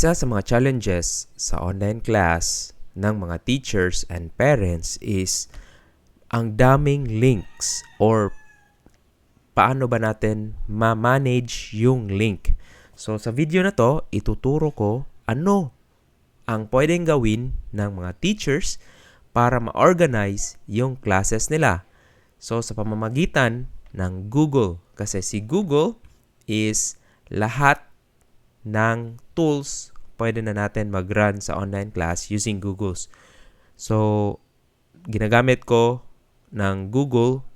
Isa sa mga challenges sa online class ng mga teachers and parents is ang daming links or paano ba natin ma-manage yung link. So sa video na to, ituturo ko ano ang pwedeng gawin ng mga teachers para ma-organize yung classes nila. So sa pamamagitan ng Google kasi si Google is lahat ng tools pwede na natin mag-run sa online class using Google's. So, ginagamit ko ng Google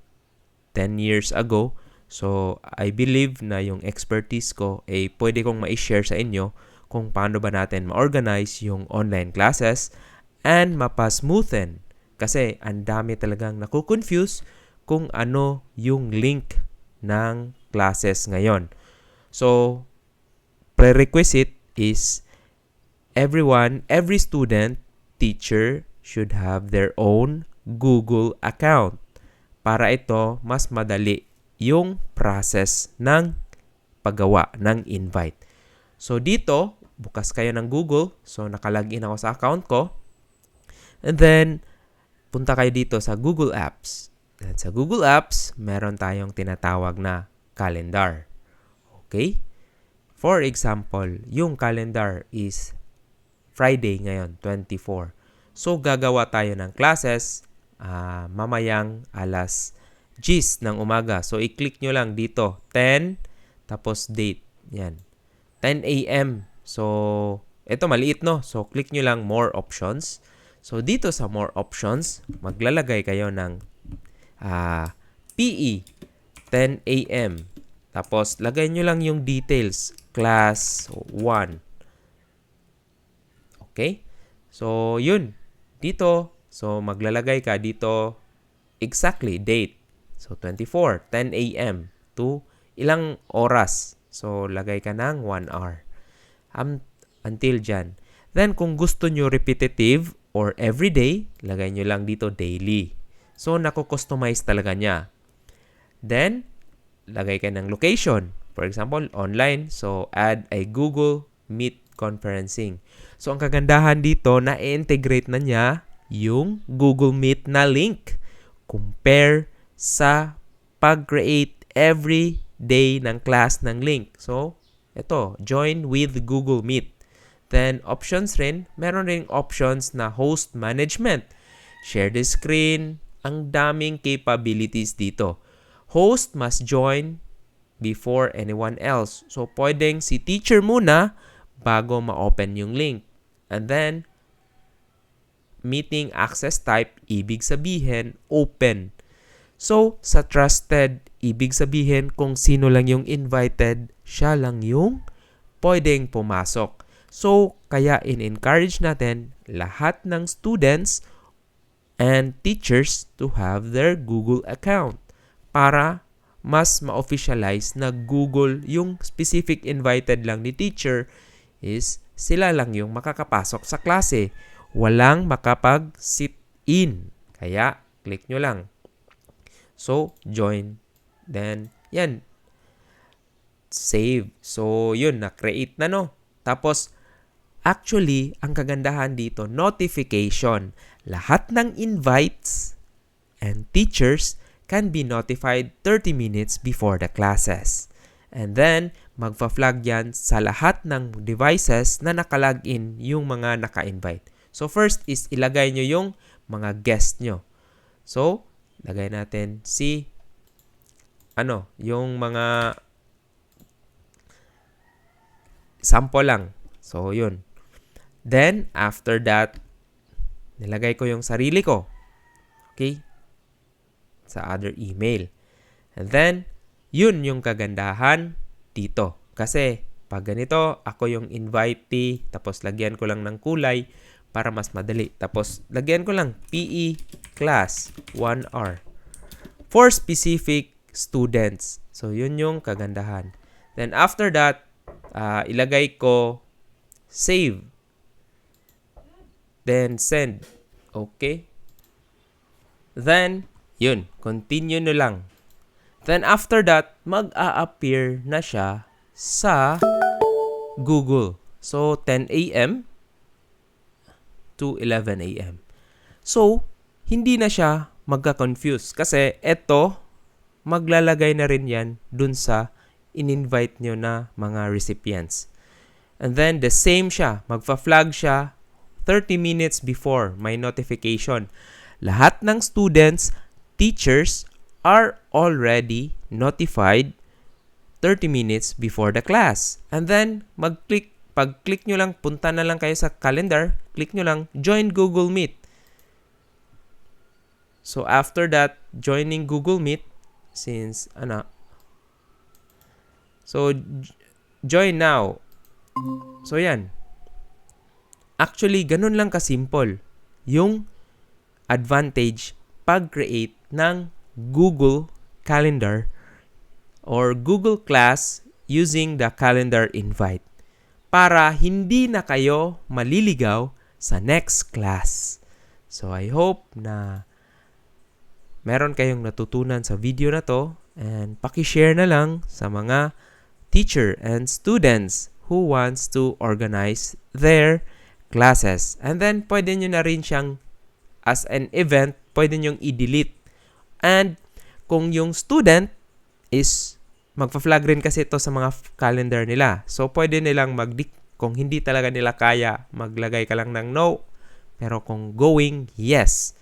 10 years ago. So, I believe na yung expertise ko ay pwede kong ma-share sa inyo kung paano ba natin ma-organize yung online classes and mapa-smoothen. Kasi ang dami talagang nakukonfuse kung ano yung link ng classes ngayon. So, prerequisite is everyone, every student, teacher should have their own Google account para ito mas madali yung process ng paggawa ng invite. So dito, bukas kayo ng Google. So nakalagin ako sa account ko. And then, punta kayo dito sa Google Apps. At sa Google Apps, meron tayong tinatawag na calendar. Okay? For example, yung calendar is Friday ngayon, 24. So, gagawa tayo ng classes uh, mamayang alas 10 ng umaga. So, i-click nyo lang dito, 10, tapos date. Yan. 10 a.m. So, ito maliit no. So, click nyo lang more options. So, dito sa more options, maglalagay kayo ng uh, PE, 10 a.m. Tapos, lagay nyo lang yung details class 1. Okay? So, yun. Dito, so maglalagay ka dito exactly date. So, 24, 10 a.m. to ilang oras. So, lagay ka ng 1 hour. Um, until dyan. Then, kung gusto nyo repetitive or everyday, lagay nyo lang dito daily. So, nako-customize talaga niya. Then, lagay ka ng location. For example, online. So, add a Google Meet conferencing. So, ang kagandahan dito, na-integrate na niya yung Google Meet na link. Compare sa pag-create every day ng class ng link. So, ito, join with Google Meet. Then, options rin, meron rin options na host management. Share the screen, ang daming capabilities dito. Host must join before anyone else. So, pwedeng si teacher muna bago ma-open yung link. And then, meeting access type, ibig sabihin, open. So, sa trusted, ibig sabihin kung sino lang yung invited, siya lang yung pwedeng pumasok. So, kaya in-encourage natin lahat ng students and teachers to have their Google account para mas ma-officialize na Google yung specific invited lang ni teacher is sila lang yung makakapasok sa klase. Walang makapag-sit in. Kaya, click nyo lang. So, join. Then, yan. Save. So, yun, na-create na no. Tapos, actually, ang kagandahan dito, notification. Lahat ng invites and teachers can be notified 30 minutes before the classes. And then, magfa-flag yan sa lahat ng devices na nakalagin yung mga naka-invite. So, first is ilagay nyo yung mga guest nyo. So, lagay natin si ano, yung mga sample lang. So, yun. Then, after that, nilagay ko yung sarili ko. Okay? sa other email. And then, yun yung kagandahan dito. Kasi, pag ganito, ako yung invitee, tapos lagyan ko lang ng kulay para mas madali. Tapos, lagyan ko lang PE class 1 hour for specific students. So, yun yung kagandahan. Then, after that, uh, ilagay ko save. Then, send. Okay? Then, yun, continue nyo lang. Then after that, mag-a-appear na siya sa Google. So, 10 a.m. to 11 a.m. So, hindi na siya magka-confuse kasi eto, maglalagay na rin yan dun sa in-invite nyo na mga recipients. And then, the same siya. Magfa-flag siya 30 minutes before may notification. Lahat ng students, teachers, are already notified 30 minutes before the class. And then, mag-click, pag-click nyo lang, punta na lang kayo sa calendar, click nyo lang, join Google Meet. So, after that, joining Google Meet, since, ano, so, join now. So, yan. Actually, ganun lang kasimple yung advantage pag-create ng Google Calendar or Google Class using the calendar invite para hindi na kayo maliligaw sa next class. So I hope na meron kayong natutunan sa video na to and paki-share na lang sa mga teacher and students who wants to organize their classes. And then pwede nyo na rin siyang as an event, pwede nyo i-delete. And kung yung student is magpa-flag rin kasi ito sa mga calendar nila. So, pwede nilang mag kung hindi talaga nila kaya, maglagay ka lang ng no. Pero kung going, yes.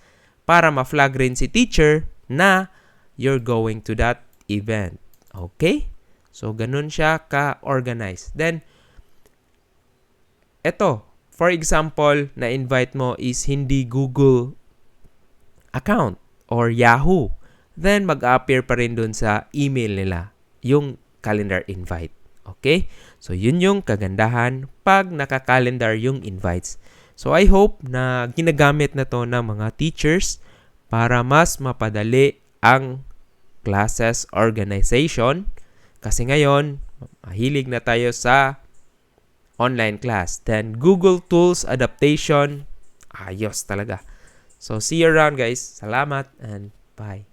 Para ma-flag rin si teacher na you're going to that event. Okay? So, ganun siya ka-organize. Then, eto, for example, na-invite mo is hindi Google account or Yahoo. Then, mag-appear pa rin dun sa email nila yung calendar invite. Okay? So, yun yung kagandahan pag naka-calendar yung invites. So, I hope na ginagamit na to ng mga teachers para mas mapadali ang classes organization. Kasi ngayon, mahilig na tayo sa online class. Then, Google Tools Adaptation, ayos talaga. So, see you around guys. Salamat and bye.